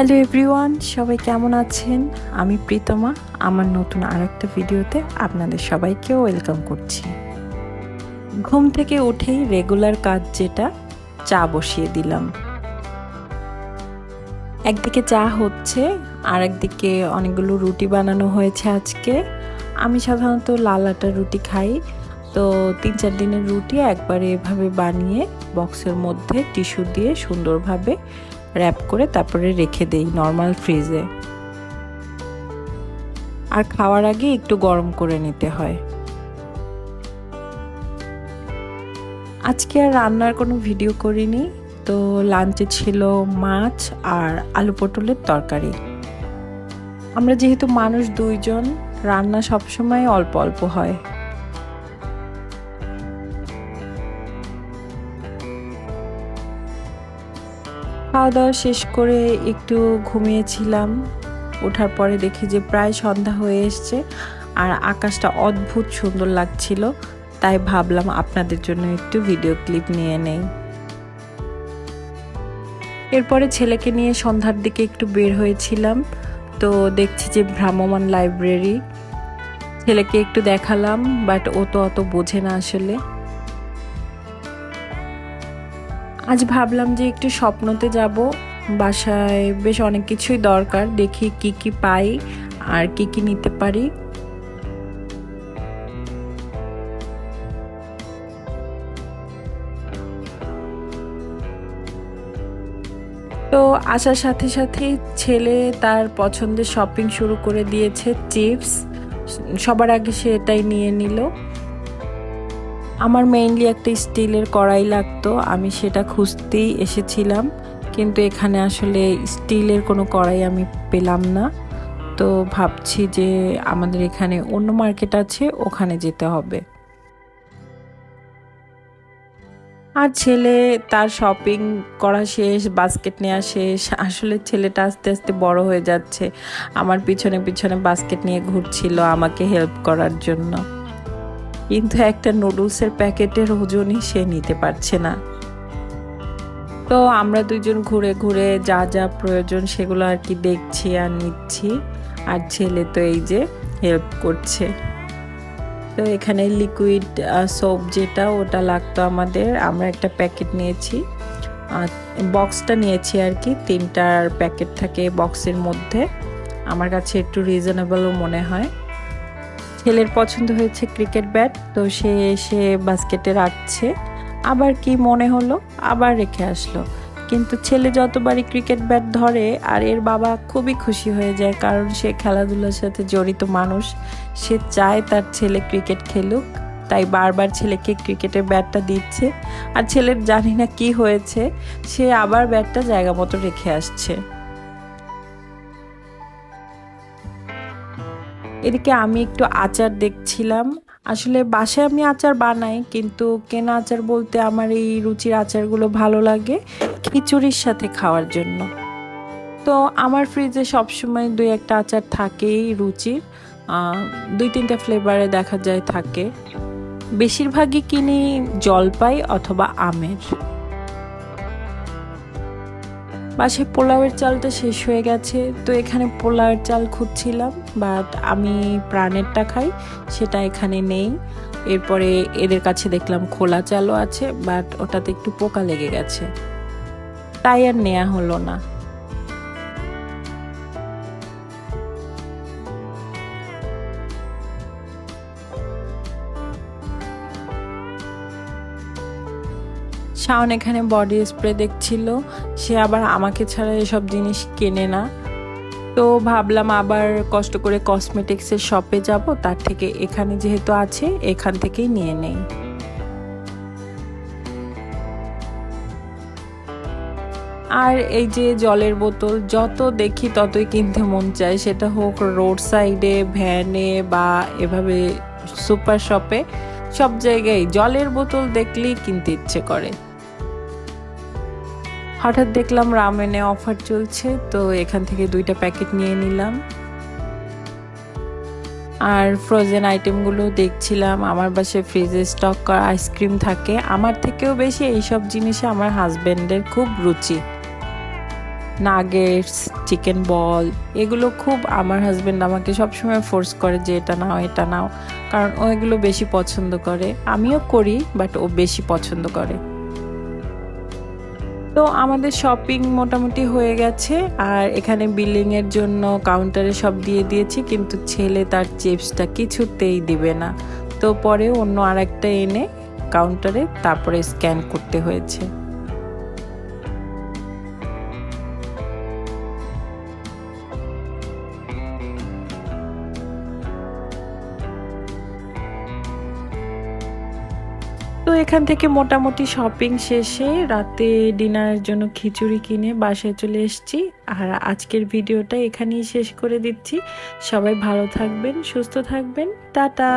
Hello everyone সবাই কেমন আছেন? আমি প্রীতমা। আমার নতুন আরেকটা ভিডিওতে আপনাদের সবাইকে ওয়েলকাম করছি। ঘুম থেকে উঠেই রেগুলার কাজ যেটা, চা বসিয়ে দিলাম। একদিকে চা হচ্ছে আর একদিকে অনেকগুলো রুটি বানানো হয়েছে আজকে। আমি সাধারণত লাল আটার রুটি খাই। তো তিন চার দিনের রুটি একবারে এভাবে বানিয়ে বক্সের মধ্যে টিস্যু দিয়ে সুন্দরভাবে র্যাপ করে তারপরে রেখে দেই নর্মাল ফ্রিজে আর খাওয়ার আগে একটু গরম করে নিতে হয়। আজকে আর রান্নার কোনো ভিডিও করিনি, তো লাঞ্চে ছিল মাছ আর আলু পটলের তরকারি। আমরা যেহেতু মানুষ দুইজন, রান্না সবসময় অল্প অল্প হয়। খাওয়া দাওয়া শেষ করে একটু ঘুমিয়েছিলাম। ওঠার পরে দেখি যে প্রায় সন্ধ্যা হয়ে এসছে আর আকাশটা অদ্ভুত সুন্দর লাগছিল, তাই ভাবলাম আপনাদের জন্য একটু ভিডিও ক্লিপ নিয়ে নেই। এরপরে ছেলেকে নিয়ে সন্ধ্যার দিকে একটু বের হয়েছিলাম, তো দেখছি যে ভ্রাম্যমান লাইব্রেরি। ছেলেকে একটু দেখালাম, বাট ও তো অত বোঝে না আসলে। আজ ভাবলাম যে একটু স্বপ্নতে যাব। বাসায় বেশ অনেক কিছুই দরকার। দেখি কি কি পাই আর কি কি নিতে পারি। তো আসার সাথে সাথে ছেলে তার পছন্দের শপিং শুরু করে দিয়েছে চিপস সবার আগে সে এটাই নিয়ে নিল। আমার মেইনলি একটা স্টিলের কড়াই লাগতো, আমি সেটা খুঁজতেই এসেছিলাম। কিন্তু এখানে আসলে স্টিলের কোনো কড়াই আমি পেলাম না। তো ভাবছি যে আমাদের এখানে অন্য মার্কেট আছে, ওখানে যেতে হবে। আর ছেলে তার শপিং করা শেষ বাস্কেট নেওয়া শেষ। আসলে ছেলেটা আস্তে আস্তে বড় হয়ে যাচ্ছে। আমার পিছনে পিছনে বাস্কেট নিয়ে ঘুরছিল আমাকে হেল্প করার জন্য। কিন্তু একটা নুডলসের প্যাকেটের ওজনই সে নিতে পারছে না। তো আমরা দুজন ঘুরে ঘুরে যা যা প্রয়োজন সেগুলো আর কি দেখছি আর নিচ্ছি। আর ছেলে তো এই যে হেল্প করছে। তো এখানে লিকুইড সোপ যেটা, ওটা লাগতো আমাদের। আমরা একটা প্যাকেট নিয়েছি। বক্সটা নিয়েছি আর কি। তিনটার প্যাকেট থাকে বক্সের মধ্যে। আমার কাছে একটু রিজনেবলও মনে হয়। ছেলের পছন্দ হয়েছে ক্রিকেট ব্যাট, তো সে এসে বাস্কেটে রাখছে। আবার কি মনে হলো? আবার রেখে আসলো। কিন্তু ছেলে যতবারই ক্রিকেট ব্যাট ধরে, আর এর বাবা খুবই খুশি হয়ে যায়, কারণ সে খেলাধুলার সাথে জড়িত মানুষ। সে চায় তার ছেলে ক্রিকেট খেলুক, তাই বারবার ছেলেকে ক্রিকেটের ব্যাটটা দিচ্ছে। আর ছেলের জানি না কি হয়েছে, সে আবার ব্যাটটা জায়গা মতো রেখে আসছে। এদিকে আমি একটু আচার দেখছিলাম। আসলে বাসায় আমি আচার বানাই, কিন্তু কেনা আচার বলতে আমার এই রুচির আচারগুলো ভালো লাগে খিচুড়ির সাথে খাওয়ার জন্য। তো আমার ফ্রিজে সবসময় দুই একটা আচার থাকেই রুচির। দুই তিনটা ফ্লেভারে দেখা যায় থাকে। বেশিরভাগই কিনি জলপাই অথবা আমের। বাসে পোলাওয়ের চালটা শেষ হয়ে গেছে। তো এখানে পোলাওয়ের চাল খুঁজছিলাম বাট আমি প্রাণেরটা খাই, সেটা এখানে নেই। এরপরে এদের কাছে দেখলাম খোলা চালও আছে বাট ওটাতে একটু পোকা লেগে গেছে। তাই আর নেওয়া হলো না। শাওন এখানে বডি স্প্রে দেখছিল। সে আবার আমাকে ছাড়া এসব জিনিস কেনে না। তো ভাবলাম আবার কষ্ট করে কসমেটিক্সের শপে যাব। তার থেকে এখানে যেহেতু আছে, এখান থেকেই নিয়ে নেই। আর এই যে জলের বোতল, যত দেখি ততই কিনতে মন চায়। সেটা হোক রোড সাইডে ভ্যানে বা এভাবে সুপার শপে সব জায়গায় জলের বোতল দেখলেই কিনতে ইচ্ছে করে। হঠাৎ দেখলাম রামেনে অফার চলছে, তো এখান থেকে দুইটা প্যাকেট নিয়ে নিলাম। আর ফ্রোজেন আইটেমগুলো দেখছিলাম, আমার বাসায় ফ্রিজে স্টক করা আইসক্রিম থাকে। আমার থেকেও বেশি এইসব জিনিসে আমার হাজব্যান্ডের খুব রুচি। নাগেটস চিকেন বল এগুলো খুব আমার হাজব্যান্ড আমাকে সবসময় ফোর্স করে যে এটা নাও এটা নাও, কারণ ও এগুলো বেশি পছন্দ করে। আমিও করি বাট ও বেশি পছন্দ করে। তো আমাদের শপিং মোটামুটি হয়ে গেছে, আর এখানে বিলিংয়ের জন্য কাউন্টারে সব দিয়ে দিয়েছি, কিন্তু ছেলে তার চিপসটা কিছুতেই দিবে না। তো পরে অন্য আরেকটা এনে কাউন্টারে তারপরে স্ক্যান করতে হয়েছে। তো এখান থেকে মোটামুটি শপিং শেষে রাতে ডিনারের জন্য খিচুড়ি কিনে বাসায় চলে এসেছি। আর আজকের ভিডিওটা এখানেই শেষ করে দিচ্ছি। সবাই ভালো থাকবেন, সুস্থ থাকবেন। টাটা!